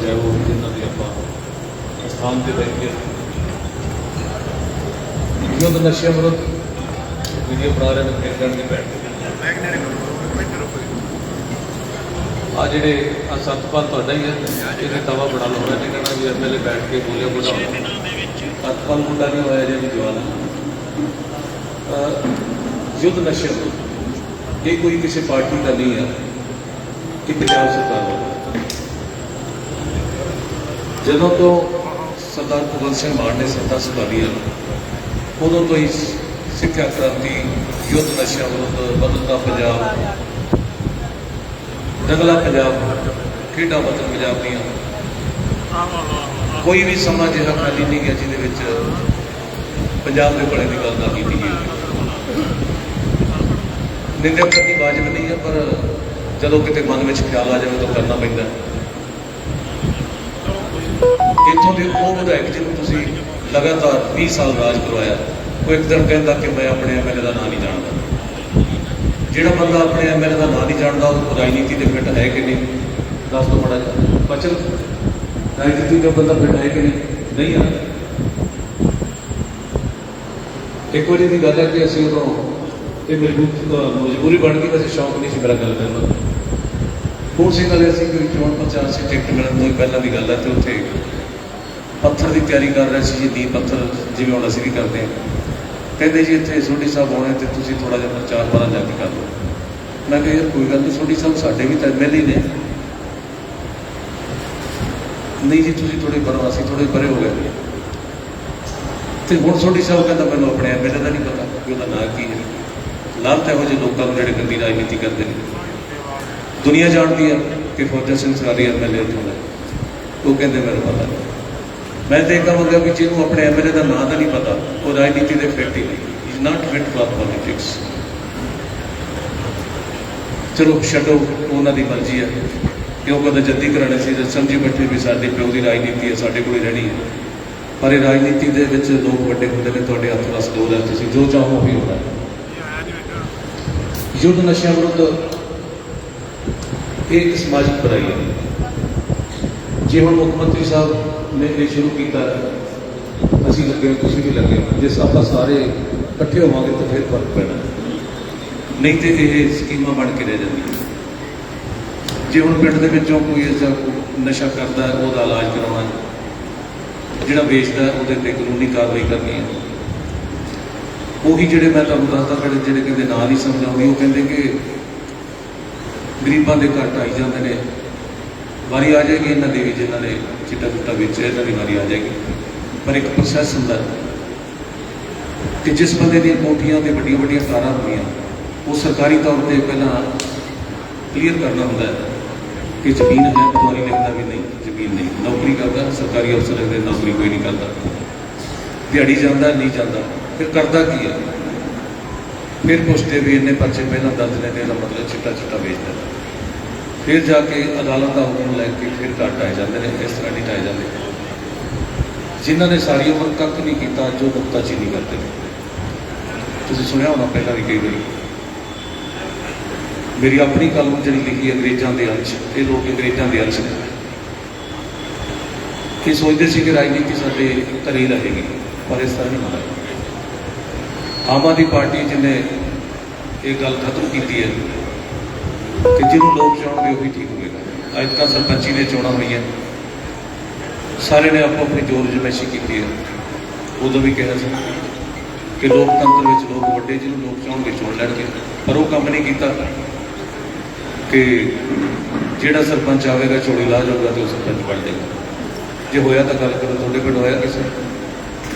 ਚਾਹੇ ਉਹ ਜਿਨ੍ਹਾਂ ਦੀ ਆਪਾਂ ਸਥਾਨ ਤੇ ਬੈਠੇ ਯੁੱਧ ਨਸ਼ਿਆਂ ਵਿਰੁੱਧ ਵੀਡੀਓ ਬਣਾ ਰਹੇ ਨੇ ਫੇਰ ਕਰਨ ਦੀ ਬੈਠ ਆ ਜਿਹੜੇ ਆ ਸਤਪਾਲ ਤੁਹਾਡਾ ਹੀ ਹੈ ਇਹਨੇ ਤਵਾ ਬਣਾ ਲਓ ਮੈਂ ਨਹੀਂ ਕਹਿਣਾ ਵੀ ਐਮਐਲਏ ਬੈਠ ਕੇ ਬੋਲੇ ਬੁਲਾ ਸਤਪਾਲ ਮੁੰਡਾ ਨਹੀਂ ਹੋਇਆ ਜੇ ਵੀ ਜਵਾਨ ਹੈ ਅਹ ਯੁੱਧ ਨਸ਼ਿਆਂ ਵਿਰੁੱਧ ਇਹ ਕੋਈ ਕਿਸੇ ਪਾਰਟੀ ਦਾ ਨਹੀਂ ਹੈ ਕਿ ਪੰਜਾਬ ਸਰਕਾਰ ਦਾ ਜਦੋਂ ਤੋਂ ਸਰਦਾਰ ਭਗਵੰਤ ਸਿੰਘ ਮਾਨ ਨੇ ਸੱਤਾ ਸੰਭਾਲੀ ਹੈ, ਉਦੋਂ ਤੋਂ ਹੀ ਸਿੱਖਿਆ ਕ੍ਰਾਂਤੀ, ਯੁੱਧ ਨਸ਼ਿਆਂ ਵਿਰੁੱਧ ਬਦਲਦਾ ਪੰਜਾਬ ਰਗਲਾ ਪੰਜਾਬ, ਖੇਡਾਂ ਵਤਨ ਪੰਜਾਬ ਦੀਆਂ ਕੋਈ ਵੀ ਸਮਾਂ ਜਿਹਾ ਖਾਲੀ ਨਹੀਂ ਗਿਆ ਜਿਹਦੇ ਵਿੱਚ ਪੰਜਾਬ ਦੇ ਭਲੇ ਦੀ ਗੱਲ ਨਾ ਕੀਤੀ ਗਈ ਨਿੰਦਿਆ ਦੀ ਵਾਜਬ ਨਹੀਂ ਹੈ, ਪਰ ਜਦੋਂ ਕਿਤੇ ਮਨ ਵਿੱਚ ਖਿਆਲ ਆ ਜਾਵੇ ਤਾਂ ਕਰਨਾ ਪੈਂਦਾ ਹੈ। ਇੱਥੋਂ ਦੇ ਉਹ ਵਿਧਾਇਕ ਜਿਹਨੂੰ ਤੁਸੀਂ ਲਗਾਤਾਰ 20 ਸਾਲ ਰਾਜ ਕਰਵਾਇਆ, ਉਹ ਇੱਕ ਦਿਨ ਕਹਿੰਦਾ ਕਿ ਮੈਂ ਆਪਣੇ ਐਮਐਲਏ ਦਾ ਨਾਂ ਨਹੀਂ ਜਾਣਦਾ। ਜਿਹੜਾ ਬੰਦਾ ਆਪਣੇ ਐਮਐਲਏ ਦਾ ਨਾਂ ਨਹੀਂ ਜਾਣਦਾ, ਉਹ ਰਾਜਨੀਤੀ ਦੇ ਫਿੱਟ ਹੈ ਕਿ ਨਹੀਂ? ਦੱਸ ਦੋ ਬੜਾ ਬਚਨ, ਰਾਜਨੀਤੀ ਦਾ ਬੰਦਾ ਫਿੱਟ ਹੈ ਕਿ ਨਹੀਂ? ਨਹੀਂ ਹੈ। ਇੱਕ ਵਾਰੀ ਦੀ ਗੱਲ ਹੈ ਕਿ ਅਸੀਂ ਉਦੋਂ ਇਹ ਮਜਬੂਰ ਮਜਬੂਰੀ ਬਣ ਗਈ ਅਸੀਂ ਸ਼ੌਂਕ ਨਹੀਂ ਸੀ ਮੇਰਾ ਗੱਲ ਕਰਨ ਦਾ। ਹੋਰ ਸਿੰਘ ਵਾਲੇ ਅਸੀਂ ਕੋਈ ਚੋਣ ਪ੍ਰਚਾਰ ਸੀ, ਟਿਕਟ ਮਿਲਣ ਤੋਂ ਪਹਿਲਾਂ ਦੀ ਗੱਲ ਹੈ ਤੇ ਉੱਥੇ ਪੱਥਰ ਦੀ ਤਿਆਰੀ ਕਰ ਰਿਹਾ ਸੀ ਜੀ ਦੀ ਪੱਥਰ ਜਿਵੇਂ ਹੁਣ ਅਸੀਂ ਵੀ ਕਰਦੇ ਹਾਂ। ਕਹਿੰਦੇ ਜੀ ਇੱਥੇ ਸੋਢੀ ਸਾਹਿਬ ਆਉਣੇ ਤੇ ਤੁਸੀਂ ਥੋੜਾ ਜਿਹਾ ਪ੍ਰਚਾਰ ਬਾਹਰ ਜਾ ਕੇ ਕਰ ਲਓ। ਮੈਂ ਕਿਹਾ, ਯਾਰ, ਕੋਈ ਗੱਲ ਨਹੀਂ, ਸੋਢੀ ਸਾਹਿਬ ਸਾਡੇ ਵੀ ਤਾਂ ਐਮਐਲਏ ਨੇ। ਨਹੀਂ ਜੀ, ਤੁਸੀਂ ਥੋੜੇ ਪਰੋਂ ਅਸੀਂ ਥੋੜੇ ਪਰੇ ਹੋ ਗਏ ਤੇ ਹੁਣ ਸੋਢੀ ਸਾਹਿਬ ਕਹਿੰਦਾ, ਮੈਨੂੰ ਆਪਣੇ ਐਮਐਲਏ ਦਾ ਨਹੀਂ ਪਤਾ ਕਿ ਉਹਦਾ ਨਾਂ ਕੀ ਹੈ। ਲਾਭ ਇਹੋ ਜਿਹੇ ਲੋਕਾਂ ਨੂੰ ਜਿਹੜੇ ਗੰਦੀ ਰਾਜਨੀਤੀ ਕਰਦੇ ਨੇ। ਦੁਨੀਆ ਜਾਣਦੀ ਹੈ ਕਿ ਫੌਜਾ ਸਿੰਘ ਸਾਰੀ ਐਮਐਲਏ ਉੱਥੋਂ ਦਾ। ਉਹ ਕਹਿੰਦੇ, ਮੈਨੂੰ ਪਤਾ ਨਹੀਂ। ਮੈਂ ਤੇ ਇਹ ਕਹਾਂਗਾ ਕਿ ਜਿਹਨੂੰ ਆਪਣੇ ਐਮਐਲਏ ਦਾ ਨਾਂ ਤਾਂ ਨਹੀਂ ਪਤਾ, ਉਹ ਰਾਜਨੀਤੀ ਦੇ ਫਿੱਟ ਹੀ ਨਹੀਂ। Is not fit for politics ਚਲੋ, ਛੱਡੋ, ਉਹਨਾਂ ਦੀ ਮਰਜ਼ੀ ਹੈ। ਕਿਉਂ ਕਦੇ ਜੱਦੀ ਕਰਾਣੇ ਸੀ, ਜਦ ਸਮਝੀ ਬੈਠੇ ਵੀ ਸਾਡੇ ਪਿਓ ਦੀ ਰਾਜਨੀਤੀ ਹੈ, ਸਾਡੇ ਕੋਲ ਰਹਿਣੀ ਹੈ। ਪਰ ਇਹ ਰਾਜਨੀਤੀ ਦੇ ਵਿੱਚ ਲੋਕ ਵੱਡੇ ਹੁੰਦੇ ਨੇ, ਤੁਹਾਡੇ ਹੱਥ ਦਾ ਦੋ ਹੈ ਤੁਸੀਂ, ਜੋ ਚਾਹੋ ਉਹ ਹੀ ਹੋਣਾ। ਯੁੱਧ ਨਸ਼ਿਆਂ ਵਿਰੁੱਧ ਇਹ ਸਮਾਜਿਕ ਬੁਰਾਈ ਹੈ। ਜੇ ਹੁਣ ਮੁੱਖ ਮੰਤਰੀ ਸਾਹਿਬ ਨੇ ਇਹ ਸ਼ੁਰੂ ਕੀਤਾ ਅਸੀਂ ਲੱਗੇ ਤੁਸੀਂ ਵੀ ਲੱਗੇ ਹੋ। ਜੇ ਆਪਾਂ ਸਾਰੇ ਇਕੱਠੇ ਹੋਵਾਂਗੇ ਤਾਂ ਫਿਰ ਫ਼ਰਕ ਪੈਣਾ ਨਹੀਂ ਤੇ ਇਹ ਸਕੀਮਾਂ ਬਣ ਕੇ ਰਹਿ ਜਾਂਦੀਆਂ ਜੇ ਹੁਣ ਪਿੰਡ ਦੇ ਵਿੱਚੋਂ ਕੋਈ ਐਸਾ ਨਸ਼ਾ ਕਰਦਾ ਉਹਦਾ ਇਲਾਜ ਕਰਾਉਣਾ ਜਿਹੜਾ ਵੇਚਦਾ ਉਹਦੇ ਤੇ ਕਾਨੂੰਨੀ ਕਾਰਵਾਈ ਕਰਨੀ ਹੈ। ਉਹੀ ਜਿਹੜੇ ਮੈਂ ਤੁਹਾਨੂੰ ਦੱਸਦਾ, ਜਿਹੜੇ ਜਿਹੜੇ ਕਹਿੰਦੇ ਨਾਂ ਨਹੀਂ ਸਮਝ ਆਉਂਦੀ, ਉਹ ਕਹਿੰਦੇ ਕਿ ਗਰੀਬਾਂ ਦੇ ਘਰ ਢਾਈ ਜਾਂਦੇ ਨੇ। ਵਾਰੀ ਆ ਜਾਏਗੀ ਇਹਨਾਂ ਦੀ ਵੀ ਜਿਨ੍ਹਾਂ ਨੇ ਚਿੱਟਾ ਚੁੱਟਾ ਵੇਚਿਆ ਇਹਨਾਂ ਦੀ ਵਾਰੀ ਆ ਜਾਏਗੀ। ਪਰ ਇੱਕ ਪ੍ਰੋਸੈਸ ਹੁੰਦਾ ਕਿ ਜਿਸ ਬੰਦੇ ਦੀਆਂ ਕੋਠੀਆਂ ਤੇ ਵੱਡੀਆਂ ਵੱਡੀਆਂ ਕਾਰਾਂ ਹੁੰਦੀਆਂ, ਉਹ ਸਰਕਾਰੀ ਤੌਰ ਤੇ ਪਹਿਲਾਂ ਕਲੀਅਰ ਕਰਨਾ ਹੁੰਦਾ ਕਿ ਜ਼ਮੀਨ ਹੈ ਪਟਵਾਰੀ ਲਿਖਦਾ ਵੀ ਨਹੀਂ, ਜ਼ਮੀਨ ਨਹੀਂ। ਨੌਕਰੀ ਕਰਦਾ, ਸਰਕਾਰੀ ਅਫਸਰ ਦੇ ਨੌਕਰੀ ਕੋਈ ਨਹੀਂ ਕਰਦਾ। ਦਿਹਾੜੀ ਜਾਂਦਾ, ਨਹੀਂ ਜਾਂਦਾ, ਫਿਰ ਕਰਦਾ ਕੀ ਹੈ? ਫਿਰ ਪੁੱਛਦੇ ਵੀ ਇੰਨੇ ਪਰਚੇ ਪਹਿਲਾਂ ਦਰਜ ਨੇ ਤੇ ਇਹਦਾ ਮਤਲਬ ਚਿੱਟਾ ਚਿੱਟਾ ਵੇਚਦਾ ਫਿਰ ਜਾ ਕੇ ਅਦਾਲਤ ਦਾ ਹੁਕਮ ਲੈ ਕੇ ਫਿਰ ਘਰ ਢਾਏ ਜਾਂਦੇ ਨੇ, ਇਸ ਤਰ੍ਹਾਂ ਨਹੀਂ ਢਾਏ ਜਾਂਦੇ। ਜਿਨ੍ਹਾਂ ਨੇ ਸਾਰੀ ਉਮਰ ਕੱਖ ਨਹੀਂ ਕੀਤਾ, ਜੋ ਨੁਕਤਾਚੀਨੀ ਕਰਦੇ ਨੇ। ਤੁਸੀਂ ਸੁਣਿਆ ਹੋਣਾ ਪਹਿਲਾਂ ਵੀ ਕਈ ਵਾਰੀ। ਮੇਰੀ ਆਪਣੀ ਕਲਮ ਜਿਹੜੀ ਲਿਖੀ ਅੰਗਰੇਜ਼ਾਂ ਦੇ ਅੰਸ਼, ਇਹ ਲੋਕ ਅੰਗਰੇਜ਼ਾਂ ਦੇ ਅੰਸ਼ ਨੇ। ਕਿ ਸੋਚਦੇ ਸੀ ਕਿ ਰਾਜਨੀਤੀ ਸਾਡੇ ਘਰੇ ਰਹੇਗੀ, ਪਰ ਇਸ ਤਰ੍ਹਾਂ ਨਹੀਂ ਹੁੰਦਾ। ਆਮ ਆਦਮੀ ਪਾਰਟੀ ਜਿਹਨੇ ਇਹ ਗੱਲ ਖਤਮ ਕੀਤੀ ਹੈ ਕਿ ਜਿਹਨੂੰ ਲੋਕ ਚਾਹਣਗੇ ਉਹੀ ਠੀਕ ਹੋਵੇਗਾ। ਅੱਜ ਤਾਂ ਸਰਪੰਚੀ ਦੇ ਚੋਣਾਂ ਹੋਈਆਂ। ਸਾਰੇ ਨੇ ਆਪੋ ਆਪਣੀ ਜੋਰ ਜਮੈਸ਼ੀ ਕੀਤੀ ਹੈ। ਉਦੋਂ ਵੀ ਕਿਹਾ ਸੀ ਕਿ ਲੋਕਤੰਤਰ ਵਿੱਚ ਲੋਕ ਵੱਡੇ ਜਿਹਨੂੰ ਲੋਕ ਚਾਹਣਗੇ ਚੁਣ ਲੈਣਗੇ। ਪਰ ਉਹ ਕੰਮ ਨਹੀਂ ਕੀਤਾ। ਕਿ ਜਿਹੜਾ ਸਰਪੰਚ ਆਵੇਗਾ, ਝੋਲੀ ਲਾ ਜਾਊਗਾ ਤੇ ਉਹ ਸਰਪੰਚ ਬਣ ਜਾਏਗਾ। ਜੇ ਹੋਇਆ ਤਾਂ ਗੱਲ ਕਰੋ, ਤੁਹਾਡੇ ਕੋਲ ਹੋਇਆ ਕਿਸੇ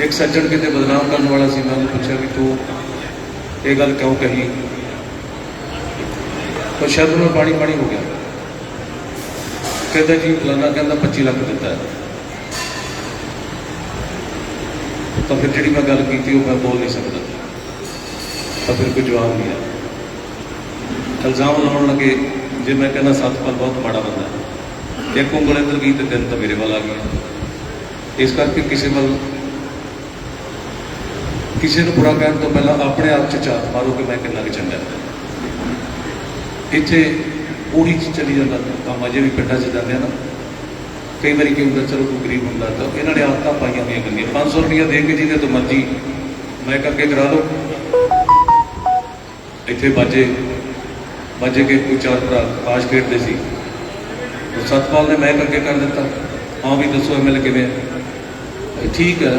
ਇੱਕ ਸੱਜਣ ਕਿਤੇ ਬਦਨਾਮ ਕਰਨ ਵਾਲਾ ਸੀ, ਮੈਂ ਉਹਨੂੰ ਪੁੱਛਿਆ ਵੀ ਤੂੰ ਇਹ ਗੱਲ ਕਿਉਂ ਕਹੀ? ਤਾਂ ਸ਼ਰਮ ਨਾਲ ਪਾਣੀ ਪਾਣੀ ਹੋ ਗਿਆ। ਕਹਿੰਦਾ ਜੀ ਫਲਾਣਾ ਕਹਿੰਦਾ 25 ਲੱਖ ਦਿੱਤਾ ਤਾਂ ਫਿਰ ਜਿਹੜੀ ਮੈਂ ਗੱਲ ਕੀਤੀ, ਉਹ ਮੈਂ ਬੋਲ ਨਹੀਂ ਸਕਦਾ। ਤਾਂ ਫਿਰ ਕੋਈ ਜਵਾਬ ਨਹੀਂ ਆਇਆ ਇਲਜ਼ਾਮ ਲਾਉਣ ਲੱਗੇ, ਜੇ ਮੈਂ ਕਹਿੰਦਾ ਸਤਪਾਲ ਬਹੁਤ ਮਾੜਾ ਬੰਦਾ ਹੈ। ਇੱਕ ਉਂਗਲ ਇੱਧਰ ਗਈ ਤੇ ਦਿਨ ਤਾਂ ਮੇਰੇ ਵੱਲ ਆ ਗਿਆ ਇਸ ਕਰਕੇ ਕਿਸੇ ਵੱਲ, ਕਿਸੇ ਨੂੰ ਬੁਰਾ ਕਹਿਣ ਤੋਂ ਪਹਿਲਾਂ ਆਪਣੇ ਆਪ 'ਚ ਝਾਤ ਮਾਰੋ ਕਿ ਮੈਂ ਕਿੰਨਾ ਕੁ ਚੰਗਾ ਇੱਥੇ ਉਹੀ ਚਲੀ ਜਾਂਦਾ ਕੰਮ, ਅਜੇ ਵੀ ਪਿੰਡਾਂ 'ਚ ਜਾਂਦੇ ਆ ਨਾ। ਕਈ ਵਾਰੀ ਕੀ ਹੁੰਦਾ, ਚਲੋ ਕੋਈ ਗਰੀਬ ਹੁੰਦਾ ਤਾਂ ਇਹਨਾਂ ਨੇ ਆਦਤਾਂ ਪਾਈਆਂ ਹੋਈਆਂ ਗੰਦੀਆਂ। 500 ਰੁਪਇਆ ਦੇ ਕੇ ਜਿਹਦੇ ਤੋਂ ਮਰਜ਼ੀ ਮੈਂ ਕਰਕੇ ਕਰਾ ਲਓ। ਇੱਥੇ ਬਾਜੇ ਬਾਜੇ ਕੇ ਕੋਈ ਚਾਰ ਭਰਾ ਕਾਸ਼ ਖੇਡਦੇ ਸੀ। ਸਤਪਾਲ ਨੇ ਮੈਂ ਕਰਕੇ ਕਰ ਦਿੱਤਾ। ਹਾਂ ਵੀ ਦੱਸੋ ਐਮਐਲ ਕਿਵੇਂ ਹੈ ਠੀਕ ਹੈ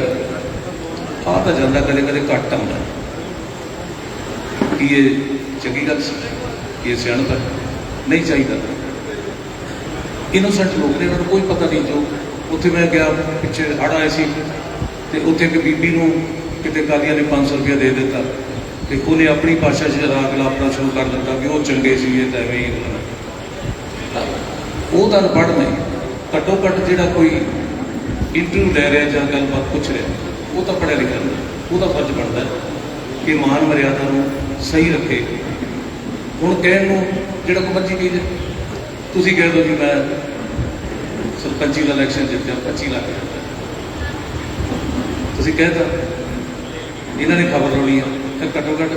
ਆ ਤਾਂ ਜਾਂਦਾ ਕਦੇ ਕਦੇ ਘੱਟ ਆਉਂਦਾ। ਕੀ ਇਹ ਚੰਗੀ ਗੱਲ ਸੀ? ਇਹ ਸਿਆਣਪ ਹੈ। ਨਹੀਂ ਚਾਹੀਦਾ। ਇਨੋਸੈਂਟ ਲੋਕ ਨੇ ਉਹਨਾਂ ਨੂੰ ਕੋਈ ਪਤਾ ਨਹੀਂ ਜੋ। ਉੱਥੇ ਮੈਂ ਗਿਆ, ਪਿੱਛੇ ਹੜ੍ਹ ਆਏ ਸੀ। ਤੇ ਉੱਥੇ ਇੱਕ ਬੀਬੀ ਨੂੰ ਕਿਤੇ ਕਾਲੀਆਂ ਨੇ 500 ਰੁਪਇਆ ਦੇ ਦਿੱਤਾ। ਤੇ ਉਹਨੇ ਆਪਣੀ ਭਾਸ਼ਾ 'ਚ ਰਾਗ ਲਾਪਣਾ ਸ਼ੁਰੂ ਕਰ ਦਿੱਤਾ ਕਿ ਉਹ ਚੰਗੇ ਸੀ, ਇਹ ਤਾਂ ਐਵੇਂ ਹੀ ਉਹ ਤਾਂ ਪੜ੍ਹ ਨਹੀਂ ਘੱਟੋ ਘੱਟ ਜਿਹੜਾ ਕੋਈ ਇੰਟਰਵਿਊ ਲੈ ਰਿਹਾ ਜਾਂ ਗੱਲਬਾਤ ਪੁੱਛ ਰਿਹਾ, ਉਹ ਤਾਂ ਪੜ੍ਹਿਆ ਲਿਖਿਆ ਹੁੰਦਾ। ਉਹਦਾ ਫਰਜ਼ ਬਣਦਾ ਕਿ ਮਾਨ ਮਰਿਆਦਾ ਨੂੰ ਸਹੀ ਰੱਖੇ। ਹੁਣ ਕਹਿਣ ਨੂੰ ਜਿਹੜਾ ਕੋ ਮਰਜ਼ੀ ਕਹੀ ਜੇ ਤੁਸੀਂ ਕਹਿ ਦਿਓ ਜੀ ਮੈਂ ਸਰਪੰਚੀ ਦਾ ਇਲੈਕਸ਼ਨ ਜਿੱਤਿਆ 25 ਲੱਖ ਜਿੱਤਿਆ। ਤੁਸੀਂ ਕਹਿਤਾ ਇਹਨਾਂ ਨੇ ਖਬਰ ਰੋਲੀ ਆ ਤੇ ਘੱਟੋ ਘੱਟ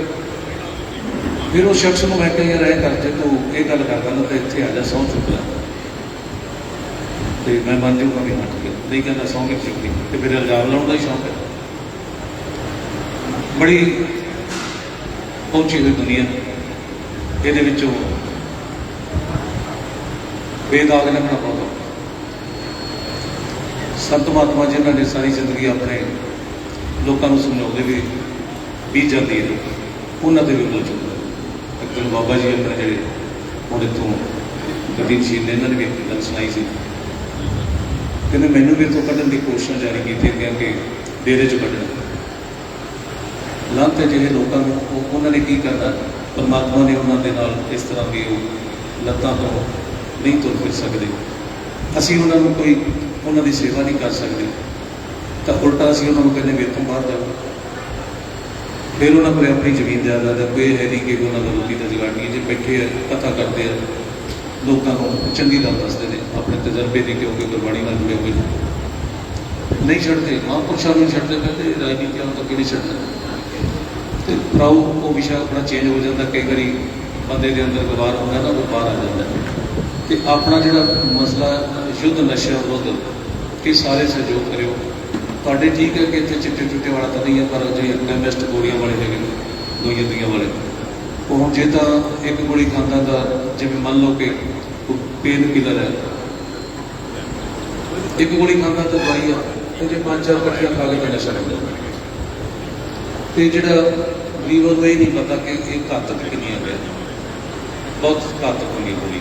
ਫਿਰ ਉਹ ਸ਼ਖਸ ਨੂੰ ਮੈਂ ਕਿਹਾ ਰਹਿ ਕਰ, ਜੇ ਤੂੰ ਇਹ ਗੱਲ ਕਰਦਾ ਨਾ, ਤੇ ਇੱਥੇ ਆ ਜਾ ਸਹੁੰ ਚੁੱਕ ਲੈ ਤੇ ਮੈਂ ਮੰਨ ਜਾਊਂਗਾ ਵੀ ਹਟ ਕੇ ਨਹੀਂ ਕਹਿੰਦਾ ਸਹੁੰ ਨਹੀਂ। ਚੁੱਕਦੀ ਤੇ ਫਿਰ ਇਲਜ਼ਾਮ ਲਾਉਣ ਦਾ ਹੀ ਸ਼ੌਂਕ ਹੈ। ਬੜੀ ਪਹੁੰਚੀ ਹੋਈ ਦੁਨੀਆ। ਇਹਦੇ ਵਿੱਚੋਂ ਬੇਦਾਗ ਲੱਗਣਾ ਬਹੁਤ ਸੰਤ ਮਹਾਤਮਾ ਜਿਨ੍ਹਾਂ ਨੇ ਸਾਰੀ ਜ਼ਿੰਦਗੀ ਆਪਣੇ ਲੋਕਾਂ ਨੂੰ ਸਮਝਾਉਂਦੇ ਵੀ ਬੀਤ ਜਾਂਦੀ ਹੈ ਉਹਨਾਂ ਦੇ ਵੀ ਬੋਲ ਚੁੱਕਾ ਇੱਕ ਦਿਨ ਬਾਬਾ ਜੀ ਆਪਣੇ ਜਿਹੜੇ ਹੁਣ ਇੱਥੋਂ ਗਦੀਪ ਸਿੰਘ ਨੇ ਇਹਨਾਂ ਨੇ ਵੀ ਇੱਕ ਗੱਲ ਸੁਣਾਈ ਸੀ। ਕਹਿੰਦੇ ਮੈਨੂੰ ਵੀ ਇੱਥੋਂ ਕੱਢਣ ਦੀ ਕੋਸ਼ਿਸ਼ ਜਾਰੀ ਕੀਤੀ ਗਿਆ ਕਿ ਡੇਰੇ 'ਚ ਕੱਢਣਾ। ਲੰਤ ਜਿਹੇ ਲੋਕਾਂ ਨੂੰ ਉਹ- ਉਹਨਾਂ ਨੇ ਕੀ ਕਰਨਾ? ਪਰਮਾਤਮਾ ਨੇ ਉਹਨਾਂ ਦੇ ਨਾਲ ਇਸ ਤਰ੍ਹਾਂ ਵੀ ਉਹ ਲੱਤਾਂ ਤੋਂ ਨਹੀਂ ਤੁਰ ਫਿਰ ਸਕਦੇ। ਅਸੀਂ ਉਹਨਾਂ ਨੂੰ ਕੋਈ ਉਹਨਾਂ ਦੀ ਸੇਵਾ ਨਹੀਂ ਕਰ ਸਕਦੇ। ਤਾਂ ਉਲਟਾ ਅਸੀਂ ਉਹਨਾਂ ਨੂੰ ਕਹਿੰਦੇ ਵੀ ਇੱਥੋਂ ਬਾਹਰ ਜਾਓ। ਫਿਰ ਉਹਨਾਂ ਕੋਲ ਆਪਣੀ ਜ਼ਮੀਨ ਜਾਇਦਾਦ ਹੈ, ਕੋਈ ਹੈ ਨਹੀਂ ਕਿ ਉਹਨਾਂ ਦਾ ਰੋਟੀ ਦਾ ਜੁਗਾੜ ਨਹੀਂ ਜੇ ਬੈਠੇ ਆ, ਕਥਾ ਕਰਦੇ ਆ, ਲੋਕਾਂ ਨੂੰ ਚੰਗੀ ਗੱਲ ਦੱਸਦੇ ਨੇ, ਆਪਣੇ ਤਜਰਬੇ ਦੀ ਕਿਉਂਕਿ ਗੁਰਬਾਣੀ ਨਾਲ ਜੁੜੇ ਹੋਏ ਨੇ। ਨਹੀਂ ਛੱਡਦੇ, ਮਹਾਂਪੁਰਸ਼ਾਂ ਨੂੰ ਛੱਡਦੇ, ਕਹਿੰਦੇ ਰਾਜਨੀਤੀਆਂ ਨੂੰ ਤਾਂ ਕਿਹੜੀ ਛੱਡਣਾ। ਤੇ ਭਰਾਓ ਉਹ ਵਿਸ਼ਾ ਆਪਣਾ ਚੇਂਜ ਹੋ ਜਾਂਦਾ, ਕਈ ਵਾਰੀ ਬੰਦੇ ਦੇ ਅੰਦਰ ਗਵਾਰ ਹੁੰਦਾ ਨਾ ਉਹ ਬਾਹਰ ਆ ਜਾਂਦਾ। ਤੇ ਆਪਣਾ ਜਿਹੜਾ ਮਸਲਾ ਯੁੱਧ ਨਸ਼ਾ ਵਿਰੁੱਧ, ਕਿ ਸਾਰੇ ਸਹਿਯੋਗ ਕਰਿਓ। ਤੁਹਾਡੇ ਠੀਕ ਹੈ ਕਿ ਇੱਥੇ ਚਿੱਟੇ ਚੁੱਟੇ ਵਾਲਾ ਤਾਂ ਨਹੀਂ ਹੈ, ਪਰ ਜੇ ਕੈਮਿਸਟ ਗੋਲੀਆਂ ਵਾਲੇ ਹੈਗੇ ਨੇ ਦੋਈਆਂ ਦੀਆਂ ਵਾਲੇ। ਉਹ ਹੁਣ ਜੇ ਤਾਂ ਇੱਕ ਗੋਲੀ ਖਾਂਦਾ ਤਾਂ ਜਿਵੇਂ ਮੰਨ ਲਓ ਕਿ ਪੇਨ ਕਿਲਰ ਹੈ। ਇੱਕ ਗੋਲੀ ਖਾਂਦਾ ਤਾਂ ਦਵਾਈ ਆ, ਤੇ ਜੇ ਪੰਜ ਚਾਰ ਇਕੱਠੀਆਂ ਖਾ ਕੇ ਤਾਂ ਨਸ਼ਾ ਲੱਗਦਾ ਤੇ ਜਿਹੜਾ ਲੀਵਰ ਨੂੰ ਇਹ ਨਹੀਂ ਪਤਾ ਕਿ ਇਹ ਘਾਤਕ ਕਿੰਨੀਆਂ ਹੈ ਬਹੁਤ ਘਾਤਕ ਹੁੰਦੀ ਹੋਈ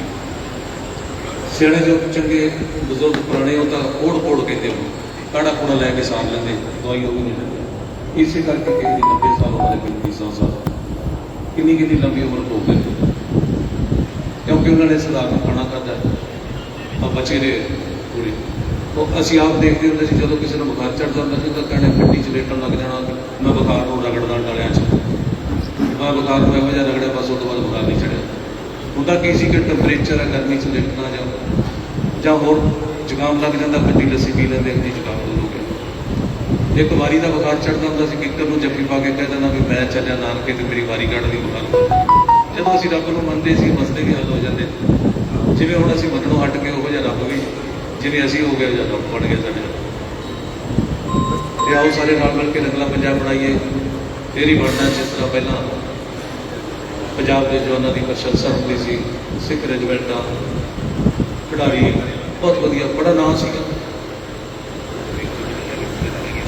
ਸਿਆਣੇ ਜੋ ਚੰਗੇ, ਬਜ਼ੁਰਗ, ਪੁਰਾਣੇ, ਉਹ ਤਾਂ ਓੜ ਓੜ ਕਹਿੰਦੇ ਹੋ ਕਾੜਾ ਕੂੜਾ ਲੈ ਕੇ ਸਾਰ ਲੈਂਦੇ, ਦਵਾਈ ਉਹ ਵੀ ਨਹੀਂ ਲੈਂਦੇ ਇਸੇ ਕਰਕੇ ਕਿਸੇ ਦੀ 90 ਸਾਲ ਉਮਰ ਹੈ ਕਿਸੇ ਦੀ 100 ਸਾਲ ਕਿੰਨੀ ਕਿੰਨੀ ਲੰਬੀ ਉਮਰ ਹੋ ਗਈ ਕਿਉਂਕਿ ਉਹਨਾਂ ਨੇ ਸਧਾਰਨ ਖਾਣਾ ਖਾਧਾ। ਆ ਬਚੇ ਰਹੇ ਪੂਰੇ। ਉਹ ਅਸੀਂ ਆਪ ਦੇਖਦੇ ਹੁੰਦੇ ਸੀ ਜਦੋਂ ਕਿਸੇ ਨੂੰ ਬੁਖਾਰ ਚੜ ਜਾਂਦਾ ਸੀ ਤਾਂ ਕਹਿੰਦੇ ਗੱਡੀ 'ਚ ਲੇਟਣ ਲੱਗ ਜਾਣਾ, ਮੈਂ ਬੁਖਾਰ ਨੂੰ ਰਗੜਦਾ ਡਾਲਿਆਂ 'ਚ। ਮੈਂ ਬੁਖਾਰ ਨੂੰ ਇਹੋ ਜਿਹਾ ਰਗੜਿਆ, ਬਸ ਉਹ ਤੋਂ ਬਾਅਦ ਬੁਖਾਰ ਨਹੀਂ ਚੜਿਆ ਹੁੰਦਾ ਕੀ ਸੀ ਕਿ ਟੈਂਪਰੇਚਰ ਹੈ ਗਰਮੀ 'ਚ ਲੇਟਣਾ ਜਾਂ ਜਾਂ ਹੋਰ ਜ਼ੁਕਾਮ ਲੱਗ ਜਾਂਦਾ ਖੱਟੀ ਲੱਸੀ ਪੀ ਲੈਂਦੇ ਹੁੰਦੀ ਜ਼ੁਕਾਮ ਦੂਰ ਹੋ ਗਿਆ। ਇੱਕ ਵਾਰੀ ਦਾ ਬੁਖਾਰ ਚੜਦਾ ਹੁੰਦਾ ਸੀ ਕਿੱਕਰ ਨੂੰ ਜੱਫੀ ਪਾ ਕੇ ਕਹਿ ਦਿੰਦਾ ਵੀ ਮੈਂ ਚੱਲਿਆ ਨਾਨਕੇ ਤੇ ਮੇਰੀ ਵਾਰੀ ਕੱਢ ਦੀ ਬੁਖਾਰ ਜਦੋਂ ਅਸੀਂ ਰੱਬ ਨੂੰ ਮੰਨਦੇ ਸੀ ਮਸਲੇ ਵੀ ਹੱਲ ਹੋ ਜਾਂਦੇ। ਜਿਵੇਂ ਹੁਣ ਅਸੀਂ ਮੰਨਣੋਂ ਹਟ ਕੇ ਉਹੋ ਜਿਹਾ ਰੱਬ ਵੀ ਜਿਵੇਂ ਅਸੀਂ ਹੋ ਗਏ ਜਾਂ ਰੱਬ ਬਣ ਗਏ ਸਾਡੇ ਤੇ ਆਓ ਸਾਰੇ ਨਾਲ ਮਿਲ ਕੇ ਰੰਗਲਾ ਪੰਜਾਬ ਬਣਾਈਏ। ਫੇਰ ਹੀ ਬਣਨਾ ਜਿਸ ਤਰ੍ਹਾਂ ਪਹਿਲਾਂ ਪੰਜਾਬ ਦੇ ਜਵਾਨਾਂ ਦੀ ਪ੍ਰਸ਼ੰਸਾ ਹੁੰਦੀ ਸੀ, ਸਿੱਖ ਰੈਜੀਮੈਂਟਾਂ ਖਿਡਾਰੀ। ਬਹੁਤ ਵਧੀਆ, ਬੜਾ ਨਾਂ ਸੀਗਾ।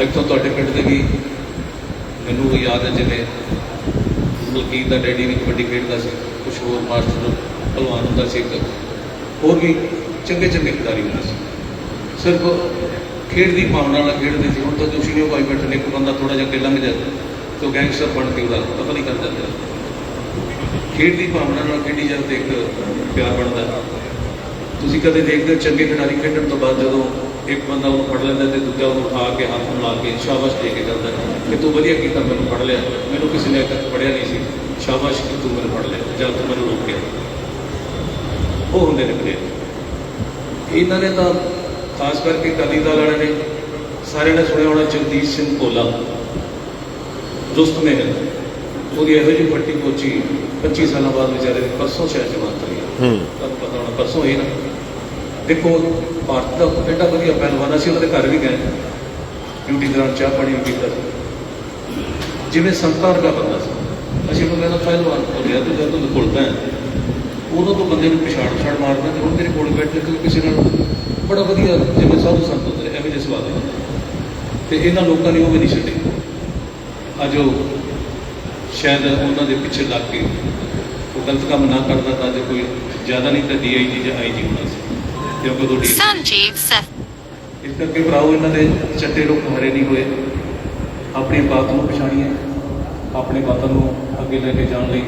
ਇੱਥੋਂ ਤੁਹਾਡੇ ਪਿੰਡ ਦੇ ਵੀ ਮੈਨੂੰ ਵੀ ਯਾਦ ਹੈ, ਜਿਵੇਂ ਮਲਕੀਤ ਦਾ ਡੈਡੀ ਵੀ ਕਬੱਡੀ ਖੇਡਦਾ ਸੀ ਕੁਝ ਹੋਰ ਮਾਸਟਰ ਭਲਵਾਨ ਹੁੰਦਾ ਸੀ ਇੱਕ। ਹੋਰ ਵੀ ਚੰਗੇ ਚੰਗੇ ਖਿਡਾਰੀ ਹੁੰਦੇ ਸੀ। ਸਿਰਫ ਖੇਡ ਦੀ ਭਾਵਨਾ ਨਾਲ ਖੇਡਦੇ ਸੀ। ਹੁਣ ਤਾਂ ਤੁਸੀਂ ਨੇ ਭਾਈ ਬੈਠੇ ਨੇ, ਇੱਕ ਬੰਦਾ ਥੋੜਾ ਜਿਹਾ ਕੇ ਲੰਘ ਜਾਂਦਾ ਤੇ ਗੈਂਗਸਟਰ ਬਣ ਕੇ ਉਹਦਾ ਪਤਾ ਨਹੀਂ ਕਰ ਜਾਂਦਾ ਖੇਡ ਦੀ ਭਾਵਨਾ ਨਾਲ ਖੇਡੀ ਜਾਂਦੇ ਇੱਕ ਪਿਆਰ ਬਣਦਾ। ਤੁਸੀਂ ਕਦੇ ਦੇਖਦੇ ਹੋ ਚੰਗੇ ਖਿਡਾਰੀ ਖੇਡਣ ਤੋਂ ਬਾਅਦ ਜਦੋਂ ਇੱਕ ਬੰਦਾ ਉਹਨੂੰ ਫੜ ਲੈਂਦਾ ਤੇ ਦੂਜਾ ਉਹਨੂੰ ਉਠਾ ਕੇ ਹੱਥ ਮਿਲਾ ਕੇ ਸ਼ਾਬਾਸ਼ ਦੇ ਕੇ ਜਾਂਦਾ ਕਿ ਤੂੰ ਵਧੀਆ ਕੀਤਾ ਮੈਨੂੰ ਫੜ ਲਿਆ। ਮੈਨੂੰ ਕਿਸੇ ਨੇ ਤੱਕ ਫੜਿਆ ਨਹੀਂ ਸੀ। ਸ਼ਾਬਾਸ਼ ਕਿ ਤੂੰ ਮੈਨੂੰ ਫੜ ਲਿਆ, ਜਾਂ ਤੂੰ ਮੈਨੂੰ ਰੋਕਿਆ। ਉਹ ਹੁੰਦੇ ਨੇ ਪਲੇਅਰ ਇਹਨਾਂ ਨੇ ਤਾਂ ਖਾਸ ਕਰਕੇ ਅਕਾਲੀ ਦਲ ਵਾਲਿਆਂ ਨੇ ਸਾਰਿਆਂ ਨੇ ਸੁਣਿਆ ਹੋਣਾ ਜਗਦੀਸ਼ ਸਿੰਘ ਕੋਲਾ ਦੋਸਤ ਨੇ ਉਹਦੀ ਇਹੋ ਜਿਹੀ ਫੱਟੀ ਕੋਚੀ 25 ਸਾਲਾਂ ਬਾਅਦ ਵਿਚਾਰੇ ਦੀ ਪਰਸੋਂ ਸ਼ਾਇਦ ਜਮਾਤ ਕਰੀ ਹੂੰ। ਤੁਹਾਨੂੰ ਪਤਾ ਹੋਣਾ ਪਰਸੋਂ ਇਹ ਨਾ। ਦੇਖੋ ਭਾਰਤ ਦਾ ਐਡਾ ਵਧੀਆ ਪਹਿਲਵਾਨ ਅਸੀਂ ਉਹਨਾਂ ਦੇ ਘਰ ਵੀ ਗਏ। ਡਿਊਟੀ ਦੌਰਾਨ ਚਾਹ ਪਾਣੀ ਵੀ ਪੀਤਾ। ਸੀ ਜਿਵੇਂ ਸੰਤਾਂ ਵਰਗਾ ਬੰਦਾ ਸੀ। ਅਸੀਂ ਉਹਨੂੰ ਕਹਿੰਦਾ ਪਹਿਲਵਾਨ ਹੋ ਗਿਆ ਤੇ ਜਦ ਤੂੰ ਖੁੱਲਦਾ ਹੈ ਉਦੋਂ ਤੋਂ ਬੰਦੇ ਨੂੰ ਪਛਾਣ ਪਛਾਣ ਮਾਰਦਾ ਤੇ ਹੁਣ ਮੇਰੇ ਕੋਲ ਬੈਠੇ ਤੇ ਕਿਸੇ ਨਾਲ ਬੜਾ ਵਧੀਆ ਜਿਵੇਂ ਸਾਧੂ ਸੰਤ ਹੁੰਦੇ ਐਵੇਂ ਦੇ ਸਵਾਦ ਤੇ ਇਹਨਾਂ ਲੋਕਾਂ ਨੇ ਉਹ ਵੀ ਨਹੀਂ ਛੱਡੇ। ਅੱਜ ਉਹ ਸ਼ਾਇਦ ਉਹਨਾਂ ਦੇ ਪਿੱਛੇ ਲੱਗ ਕੇ ਉਹ ਗਲਤ ਕੰਮ ਨਾ ਕਰਦਾ ਤਾਂ ਜੇ ਕੋਈ ਜ਼ਿਆਦਾ ਨਹੀਂ ਤਾਂ ਡੀਆਈਜੀ ਜਾਂ ਆਈਜੀ ਹੋਣਾ ਸੀ ਕਿਉਂਕਿ ਉਹ ਡੀ Sanjeev Seth. ਇਸ ਕਰਕੇ ਭਰਾਓ ਇਹਨਾਂ ਦੇ ਚੱਟੇ ਰੁੱਖ ਹਰੇ ਨਹੀਂ ਹੋਏ। ਆਪਣੀ ਬਾਤ ਨੂੰ ਪਛਾਣੀਏ। ਆਪਣੇ ਵਤਨ ਨੂੰ ਅੱਗੇ ਲੈ ਕੇ ਜਾਣ ਲਈ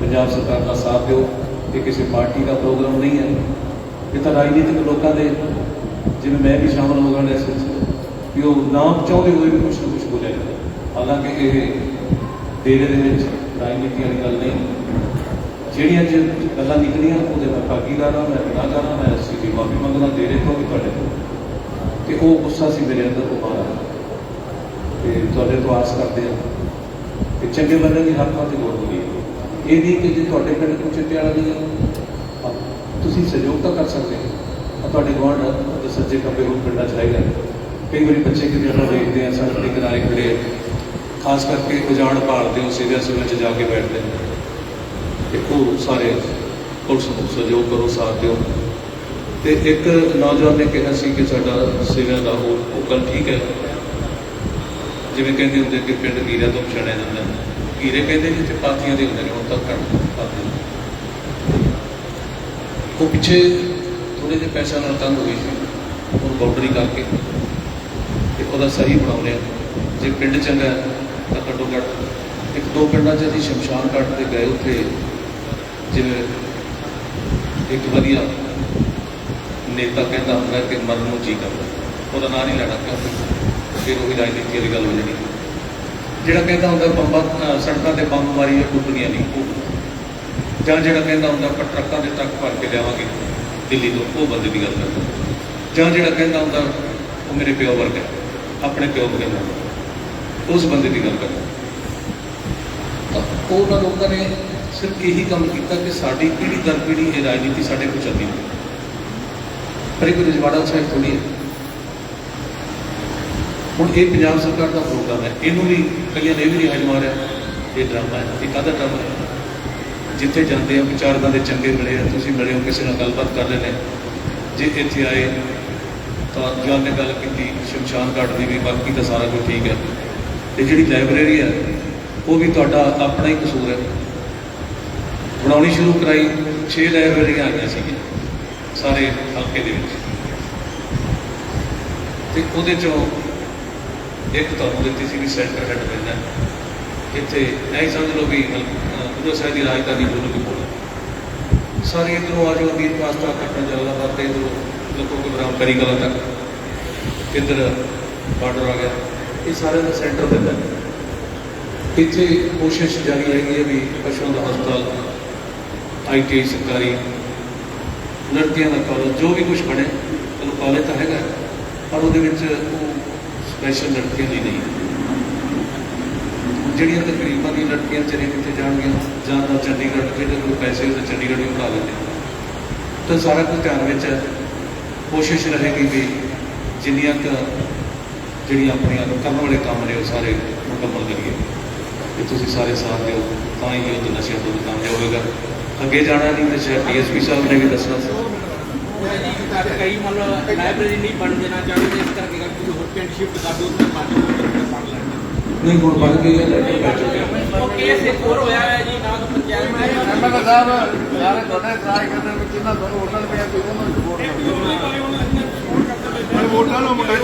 ਪੰਜਾਬ ਸਰਕਾਰ ਦਾ ਸਾਥ ਦਿਓ। ਇਹ ਕਿਸੇ ਪਾਰਟੀ ਦਾ ਪ੍ਰੋਗਰਾਮ ਨਹੀਂ ਹੈ। ਇਹ ਤਾਂ ਰਾਜਨੀਤਿਕ ਲੋਕਾਂ ਦੇ ਜਿਵੇਂ ਮੈਂ ਵੀ ਸ਼ਾਮਲ ਹੋ ਗਿਆ ਇਸ ਵਿੱਚ ਕਿ ਉਹ ਨਾਮ ਚਾਹੁੰਦੇ ਹੋਏ ਵੀ ਕੁਛ ਨਾ ਕੁਛ ਬੋਲਿਆ ਜਾਂਦਾ। ਹਾਲਾਂਕਿ ਇਹ ਦੇਰੇ ਦੇ ਵਿੱਚ ਰਾਜਨੀਤੀ ਵਾਲੀ ਗੱਲ ਨਹੀਂ। ਜਿਹੜੀਆਂ ਜੇ ਗੱਲਾਂ ਨਿਕਲੀਆਂ, ਉਹਦੇ ਮੈਂ ਭਾਗੀਦਾਰ ਹਾਂ ਮੈਂ ਗੁਨਾਹਗਾਰ ਹਾਂ ਮੈਂ ਇਸ ਦੀ ਮਾਫੀ ਮੰਗਦਾ, ਡੇਰੇ ਤੋਂ ਵੀ ਤੁਹਾਡੇ ਤੋਂ ਤੇ ਉਹ ਗੁੱਸਾ ਸੀ ਮੇਰੇ ਅੰਦਰ, ਉਹ ਬਾਹਰ ਆਇਆ ਤੇ ਤੁਹਾਡੇ ਤੋਂ ਆਸ ਕਰਦੇ ਹਾਂ ਕਿ ਚੰਗੇ ਬੰਦੇ ਦੀ ਹਰ ਥਾਂ ਤੇ ਲੋੜ ਹੁੰਦੀ ਇਹ ਨਹੀਂ ਕਿ ਜੇ ਤੁਹਾਡੇ ਪਿੰਡ ਕੁਝ ਚਿੱਟਿਆਲਾ ਨਹੀਂ ਹੈ ਤੁਸੀਂ ਸਹਿਯੋਗ ਤਾਂ ਕਰ ਸਕਦੇ ਹੋ। ਤੁਹਾਡੇ ਗੁਆਂਢ ਦੇ ਸੱਜੇ ਖੱਬੇ ਉਹ ਪਿੰਡਾਂ ਚ ਹੈਗਾ। ਕਈ ਵਾਰੀ ਬੱਚੇ ਕਿਤੇ ਨਾ ਵੇਖਦੇ ਆ, ਸੜਕ ਦੇ ਕਿਨਾਰੇ ਖੜੇ ਆ। ਖਾਸ ਕਰਕੇ ਉਜਾੜ ਭਾਲਦੇ ਹੋ ਸਿਵਿਆਂ ਸਿਵਲ ਚ ਜਾ ਕੇ ਬੈਠਦੇ ਨੇ ਉਹ ਸਾਰੇ ਪੁਲਿਸ ਨੂੰ ਸਹਿਯੋਗ ਕਰੋ, ਸਾਥ ਦਿਓ। ਤੇ ਇੱਕ ਨੌਜਵਾਨ ਨੇ ਕਿਹਾ ਸੀ ਕਿ ਸਾਡਾ ਸਿਵਿਆਂ ਦਾ ਉਹ ਉਹ ਗੱਲ ਠੀਕ ਹੈ। ਜਿਵੇਂ ਕਹਿੰਦੇ ਹੁੰਦੇ ਕਿ ਪਿੰਡ ਗੀਰਿਆਂ ਤੋਂ ਪਛਾਣਿਆ ਜਾਂਦਾ। ਹੈ। ਗੀਰੇ ਕਹਿੰਦੇ ਜਿੱਥੇ ਪਾਥੀਆਂ ਦੇ ਹੁੰਦੇ ਨੇ, ਹੁਣ ਤਾਂ ਕੱਢ ਪਾਥੀਆਂ। ਉਹ ਪਿੱਛੇ ਥੋੜੇ ਜਿਹੇ ਪੈਸਿਆਂ ਨਾਲ ਤੰਗ ਹੋਈ ਸੀ। ਉਹ ਬਾਉਂਡਰੀ ਕਰਕੇ ਤੇ ਉਹਦਾ ਸਹੀ ਬਣਾਉਣੇ ਜੇ ਪਿੰਡ ਚੰਗਾ ਤਾਂ ਘੱਟੋ ਘੱਟ ਇੱਕ ਦੋ ਪਿੰਡਾਂ 'ਚ ਅਸੀਂ ਸ਼ਮਸ਼ਾਨ ਘਾਟ ਤੇ ਗਏ ਉੱਥੇ। ਜਿਵੇਂ ਇੱਕ ਵਧੀਆ ਨੇਤਾ ਕਹਿੰਦਾ ਹੁੰਦਾ ਕਿ ਮਰਨ ਨੂੰ ਜੀ ਕਰਦਾ। ਉਹਦਾ ਨਾਂ ਨਹੀਂ ਲੈਣਾ ਕਿਉਂਕਿ ਫਿਰ ਉਹੀ ਰਾਜਨੀਤੀ ਵਾਲੀ ਗੱਲ ਹੋ ਜਾਣੀ। ਜਿਹੜਾ ਕਹਿੰਦਾ ਹੁੰਦਾ ਬੰਬਾਂ ਸੜਕਾਂ ਤੇ ਬੰਬ ਮਾਰੀ ਟੁੱਟਣੀਆਂ ਨਹੀਂ, ਉਹ ਜਾਂ ਜਿਹੜਾ ਕਹਿੰਦਾ ਹੁੰਦਾ, ਆਪਾਂ ਟਰੱਕਾਂ ਦੇ ਟਰੱਕ ਭਰ ਕੇ ਲਿਆਵਾਂਗੇ, ਦਿੱਲੀ ਤੋਂ, ਉਹ ਬੰਦੇ ਦੀ ਗੱਲ ਕਰਦਾ। ਜਾਂ ਜਿਹੜਾ ਕਹਿੰਦਾ ਹੁੰਦਾ, ਉਹ ਮੇਰੇ ਪਿਓ ਵਰਗਾ, ਆਪਣੇ ਪਿਓ ਵਰਗਾ ਉਸ ਬੰਦੇ ਦੀ ਗੱਲ ਕਰਦਾ। ਤਾਂ ਉਹਨਾਂ ਲੋਕਾਂ ਨੇ ਸਿਰਫ ਇਹੀ ਕੰਮ ਕੀਤਾ ਕਿ ਸਾਡੀ ਪੀੜ੍ਹੀ ਦਰ ਪੀੜ੍ਹੀ ਇਹ ਰਾਜਨੀਤੀ ਸਾਡੇ ਕੋਲ ਚੱਲਦੀ ਹੈ ਪਰ ਇਹ ਕੋਈ ਰਜਵਾੜਾ ਸਾਹਿਬ ਥੋੜੀ ਹੈ। ਹੁਣ ਇਹ ਪੰਜਾਬ ਸਰਕਾਰ ਦਾ ਪ੍ਰੋਗਰਾਮ ਹੈ। ਇਹਨੂੰ ਵੀ ਕਈਆਂ ਨੇ ਇਹ ਵੀ ਨਹੀਂ ਹਜ ਮਾਰਿਆ ਇਹ ਡਰਾਮਾ ਹੈ। ਇਹ ਕਾਹਦਾ ਡਰਾਮਾ ਹੈ। ਜਿੱਥੇ ਜਾਂਦੇ ਆ ਵਿਚਾਰਦਾਂ ਦੇ ਚੰਗੇ ਮਿਲੇ ਆ, ਤੁਸੀਂ ਮਿਲੇ ਹੋ, ਕਿਸੇ ਨਾਲ ਗੱਲਬਾਤ ਕਰ ਰਹੇ ਜੇ ਇੱਥੇ ਆਏ, ਤਾਂ ਜਵਾਨ ਨੇ ਗੱਲ ਕੀਤੀ, ਸ਼ਮਸ਼ਾਨ ਘਾਟ ਦੀ ਵੀ, ਬਾਕੀ ਤਾਂ ਸਾਰਾ ਕੁਝ ਠੀਕ ਹੈ ਤੇ ਜਿਹੜੀ ਲਾਇਬ੍ਰੇਰੀ ਹੈ ਉਹ ਵੀ ਤੁਹਾਡਾ ਆਪਣਾ ਹੀ ਕਸੂਰ ਹੈ ਬਣਾਉਣੀ ਸ਼ੁਰੂ ਕਰਾਈ 6 ਲਾਇਬ੍ਰੇਰੀਆਂ ਆਈਆਂ ਸੀਗੀਆਂ, ਸਾਰੇ ਹਲਕੇ ਦੇ ਵਿੱਚ। ਤੇ ਉਹਦੇ ਚੋਂ ਇੱਕ ਤੁਹਾਨੂੰ ਦਿੱਤੀ ਸੀ ਵੀ ਸੈਂਟਰ ਹੈਡ ਪੈਂਦਾ ਇੱਥੇ ਐ ਸਮਝ ਲਓ ਵੀ ਉਦੋਂ ਸਾਹਿਬ ਦੀ ਰਾਜਧਾਨੀ ਗੁਰੂ ਕੀ ਕੋਲ ਸਾਰੇ ਇਧਰੋਂ ਆ ਜਾਓ, ਅਮੀਰ ਪਾਸਤਾ ਕੱਟਣ ਜਲਾਲਾਬਾਦ ਤੇ ਇਧਰੋਂ ਲੋਕੋ ਕੇ ਬਰਾਮ ਕਰੀ ਕਲਾ ਤੱਕ। ਇੱਧਰ ਬਾਰਡਰ ਆ ਗਿਆ। ਇਹ ਸਾਰੇ ਦਾ ਸੈਂਟਰ ਦਿੰਦਾ ਇੱਥੇ ਕੋਸ਼ਿਸ਼ ਜਾਰੀ ਹੈਗੀ ਹੈ ਵੀ ਪਸ਼ੂਆਂ ਦਾ ਹਸਪਤਾਲ ਆਈਟੀਆਈ ਸਰਕਾਰੀ, ਲੜਕੀਆਂ ਦਾ ਕਾਲਜ ਜੋ ਵੀ ਕੁਝ ਬਣੇ ਚਲੋ ਕਾਲਜ ਤਾਂ ਹੈਗਾ, ਪਰ ਉਹਦੇ ਵਿੱਚ ਉਹ ਸਪੈਸ਼ਲ ਲੜਕੀਆਂ ਲਈ ਨਹੀਂ। ਹੈ। ਜਿਹੜੀਆਂ ਤਕਰੀਬਾਂ ਦੀ ਲੜਕੀਆਂ ਚਲੇ ਕਿੱਥੇ ਜਾਣਗੀਆਂ? ਜਾਂ ਤਾਂ ਚੰਡੀਗੜ੍ਹ ਜਿਹੜੇ ਕੋਲ ਪੈਸੇ ਉਹ ਚੰਡੀਗੜ੍ਹ ਹੀ ਪੜਾ ਲੈਂਦੇ। ਤਾਂ ਸਾਰਾ ਕੁਝ ਧਿਆਨ ਵਿੱਚ ਹੈ। ਕੋਸ਼ਿਸ਼ ਰਹੇਗੀ ਵੀ ਜਿੰਨੀਆਂ ਕੁ ਜਿਹੜੀਆਂ ਆਪਣੀਆਂ ਕਰਨ ਵਾਲੇ ਕੰਮ ਨੇ, ਉਹ ਸਾਰੇ ਮੁਕੰਮਲ ਕਰੀਏ। ਤੇ ਤੁਸੀਂ ਸਾਰੇ ਸਾਥ ਦਿਓ, ਤਾਂ ਹੀ ਉਹ ਨਸ਼ਿਆਂ ਤੋਂ ਕਾਮਯਾਬ ਹੋਏਗਾ। ਅੱਗੇ ਜਾਣਾ ਨਹੀਂ ਤੇ ਸ਼ਾਇਦ ਡੀਐਸਪੀ ਸਾਹਿਬ ਨੇ ਵੀ ਦੱਸਣਾ ਸੀ। ਕਈ ਮਤਲਬ ਲਾਇਬ੍ਰੇਰੀ ਨਹੀਂ ਬਣ ਦੇਣਾ ਚਾਹੁੰਦੇ, ਇਸ ਕਰਕੇ ਅਗਰ ਹੋਰ ਪਿੰਡ ਸ਼ਿਫਟ ਕਰ ਦਿਓ ਤਾਂ ਪੰਜ ਮਿੰਟ ਪੜ ਲੈਣਗੇ ਨਹੀਂ ਹੁਣ ਬਣ ਗਈ ਹੈ ਲੈਟਰ ਪੈ ਚੁੱਕਿਆ ਉਹ ਕੇਸ ਇੱਕ ਹੋਰ ਹੋਇਆ ਹੈ ਜੀ ਨਾ ਤਾਂ ਪੰਚਾਇਤ ਨੇ ਐਮਐਲਏ ਸਾਹਿਬ ਸਾਰੇ ਤੁਹਾਡੇ ਟਰਾਈ ਕਰਨ ਵਿੱਚ ਇਹਨਾਂ ਤੁਹਾਨੂੰ ਵੋਟਾਂ ਪਿਆ ਕੋਈ ਉਹਨਾਂ ਨੂੰ ਵੋਟ ਕਰੋ ਵੋਟਾਂ ਨੂੰ ਮੁੰਡੇ